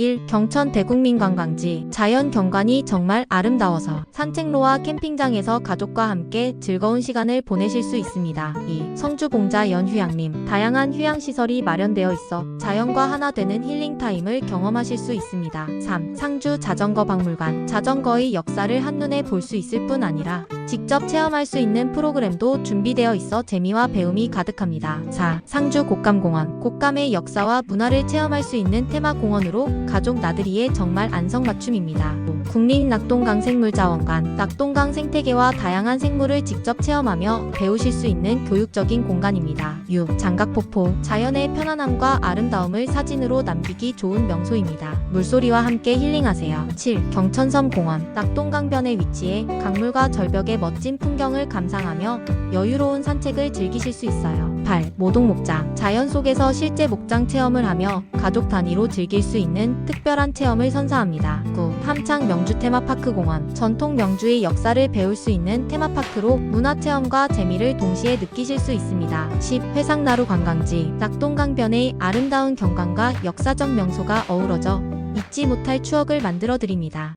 1. 경천 대국민 관광지 자연 경관이 정말 아름다워서 산책로와 캠핑장에서 가족과 함께 즐거운 시간을 보내실 수 있습니다. 2. 성주 봉자 연휴양림 다양한 휴양시설이 마련되어 있어 자연과 하나 되는 힐링 타임을 경험하실 수 있습니다. 3. 상주 자전거 박물관 자전거의 역사를 한눈에 볼 수 있을 뿐 아니라 직접 체험할 수 있는 프로그램도 준비되어 있어 재미와 배움이 가득합니다. 4. 상주 곡감공원 곡감의 역사와 문화를 체험할 수 있는 테마공원으로 가족 나들이에 정말 안성맞춤입니다. 5. 국립낙동강 생물자원관 낙동강 생태계와 다양한 생물을 직접 체험하며 배우실 수 있는 교육적인 공간입니다. 6. 장각폭포 자연의 편안함과 아름다움을 사진으로 남기기 좋은 명소입니다. 물소리와 함께 힐링하세요. 7. 경천섬 공원 낙동강변에 위치해 강물과 절벽의 멋진 풍경을 감상하며 여유로운 산책을 즐기실 수 있어요. 8. 모동 목장 자연 속에서 실제 목장 체험을 하며 가족 단위로 즐길 수 있는 특별한 체험을 선사합니다. 9. 함창 명주 테마파크 공원 전통 명주의 역사를 배울 수 있는 테마파크로 문화 체험과 재미를 동시에 느끼실 수 있습니다. 10. 회상나루 관광지 낙동강변의 아름다운 경관과 역사적 명소가 어우러져 잊지 못할 추억을 만들어 드립니다.